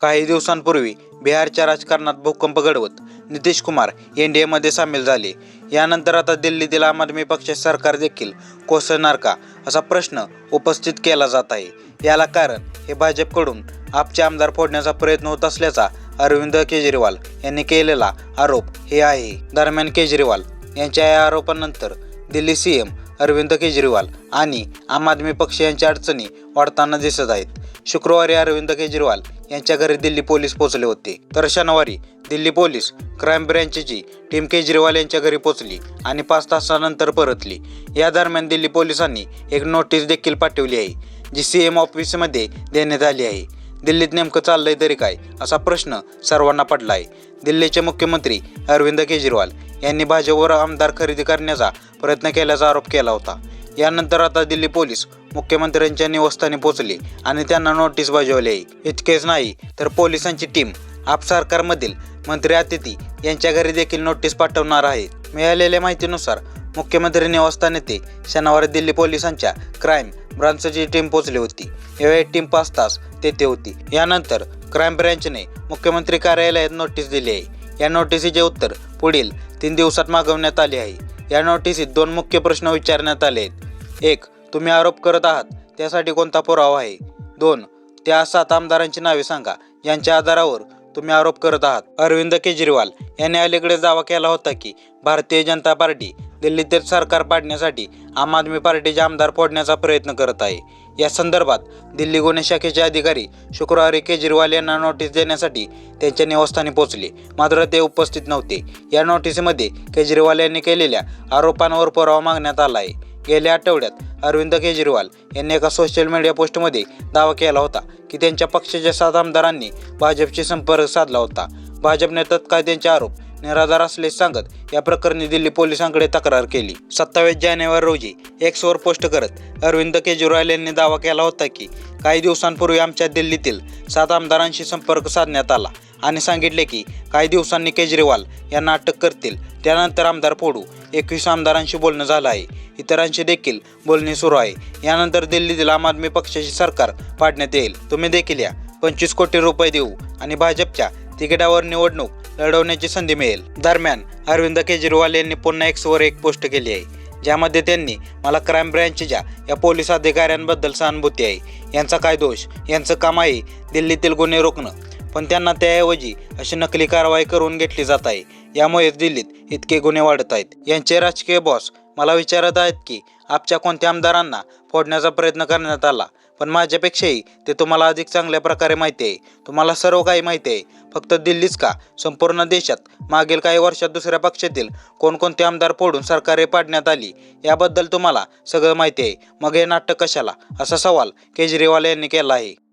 काही दिवसांपूर्वी बिहारच्या राजकारणात भूकंप घडवत नितीश कुमार एन डी एमध्ये सामील झाले. यानंतर आता दिल्लीतील आम आदमी पक्षाचे सरकार देखील कोसळणार का असा प्रश्न उपस्थित केला जात आहे. याला कारण हे भाजपकडून आपचे आमदार फोडण्याचा प्रयत्न होत असल्याचा अरविंद केजरीवाल यांनी केलेला आरोप हे आहे. दरम्यान केजरीवाल यांच्या या आरोपानंतर दिल्ली सी एम अरविंद केजरीवाल आणि आम आदमी पक्ष यांच्या अडचणी वाढताना दिसत आहेत. शुक्रवारी अरविंद केजरीवाल यांच्या घरी दिल्ली पोलीस पोहोचले होते. तर शनिवारी दिल्ली पोलीस क्राईम ब्रँचची टीम केजरीवाल यांच्या घरी पोहोचली आणि पाच तासानंतर परतली. या दरम्यान दिल्ली पोलिसांनी एक नोटीस देखील पाठवली आहे जी सी एम ऑफिसमध्ये देण्यात आली आहे. दिल्लीत नेमकं चाललंय तरी काय असा प्रश्न सर्वांना पडला आहे दिल्लीचे मुख्यमंत्री अरविंद केजरीवाल यांनी भाजपवर आमदार खरेदी करण्याचा प्रयत्न केल्याचा आरोप केला होता. यानंतर आता दिल्ली पोलीस मुख्यमंत्र्यांच्या निवासस्थानी पोहोचले आणि त्यांना नोटीस बजावली. आहे इतकेच नाही तर पोलिसांची टीम आप सरकारमधील मंत्री अतिथी यांच्या घरी देखील नोटीस पाठवणार आहे. मिळालेल्या माहितीनुसार मुख्यमंत्री निवासस्थान येथे शनिवारी दिल्ली पोलिसांच्या क्राईम ब्रांचची टीम पोहोचली होती. यावेळी टीम पाच तास तेथे होती. यानंतर क्राईम ब्रँचने मुख्यमंत्री कार्यालयात नोटीस दिली आहे. या नोटिसीचे उत्तर पुढील तीन दिवसात मागवण्यात आले आहे. या नोटिसीत दोन मुख्य प्रश्न विचारण्यात आले आहेत. एक तुम्ही आरोप करत आहात त्यासाठी कोणता पुरावा आहे? दोन त्या सात आमदारांची नावे सांगा यांच्या आधारावर तुम्ही आरोप करत आहात. अरविंद केजरीवाल यांनी अलीकडे दावा केला होता की भारतीय जनता पार्टी दिल्लीतील सरकार पाडण्यासाठी आम आदमी पार्टीचे आमदार फोडण्याचा प्रयत्न करत आहे. या संदर्भात दिल्ली गुन्हे शाखेचे अधिकारी शुक्रवारी केजरीवाल यांना नोटीस देण्यासाठी त्यांच्या निवासस्थानी पोहोचले. मात्र ते उपस्थित नव्हते. या नोटीसमध्ये केजरीवाल यांनी केलेल्या आरोपांवर पुरावा मागण्यात आला आहे. गेल्या आठवड्यात अरविंद केजरीवाल यांनी एका सोशल मीडिया पोस्टमध्ये दावा केला होता की त्यांच्या पक्षाच्या सात आमदारांनी भाजपशी संपर्क साधला होता. भाजपने तत्काळ त्यांचे आरोप? निराधार असल्याचे सांगत या प्रकरणी दिल्ली पोलिसांकडे तक्रार केली. सत्तावीस जानेवारी रोजी एक्सवर पोस्ट करत अरविंद केजरीवाल यांनी दावा केला होता की काही दिवसांपूर्वी आमच्या दिल्लीतील सात आमदारांशी संपर्क साधण्यात आला. आणि सांगितले की काही दिवसांनी केजरीवाल यांना अटक करतील. त्यानंतर आमदार फोडू एकवीस आमदारांशी बोलणं झालं आहे. इतरांशी देखील बोलणे सुरू आहे. यानंतर दिल्लीतील आम आदमी पक्षाचे सरकार पाडण्यात येईल. तुम्ही देखील या. पंचवीस कोटी रुपये देऊ आणि भाजपच्या तिकिटावर निवडणूक लढवण्याची संधी मिळेल. दरम्यान अरविंद केजरीवाल यांनी पुन्हा एक्सवर एक पोस्ट केली आहे ज्यामध्ये त्यांनी मला क्राईम ब्रँचच्या या पोलीस अधिकाऱ्यांबद्दल सहानुभूती आहे. यांचा काय दोष? यांचं काम आहे दिल्लीतील गुन्हे रोखणं. पण त्यांना त्याऐवजी अशी नकली कारवाई करून घेतली जात आहे. यामुळेच दिल्लीत इतके गुन्हे वाढत आहेत. यांचे राजकीय बॉस मला विचारत आहेत की आपच्या कोणत्या आमदारांना फोडण्याचा प्रयत्न करण्यात आला? पण माझ्यापेक्षाही ते तुम्हाला अधिक चांगल्या प्रकारे माहिती आहे. तुम्हाला सर्व काही माहिती आहे. फक्त दिल्लीच का? संपूर्ण देशात मागील काही वर्षात दुसऱ्या पक्षातील कोणकोणते आमदार फोडून सरकारे पाडण्यात आली याबद्दल तुम्हाला सगळं माहिती आहे. मग हे नाटक कशाला? असा सवाल केजरीवाल यांनी केला आहे.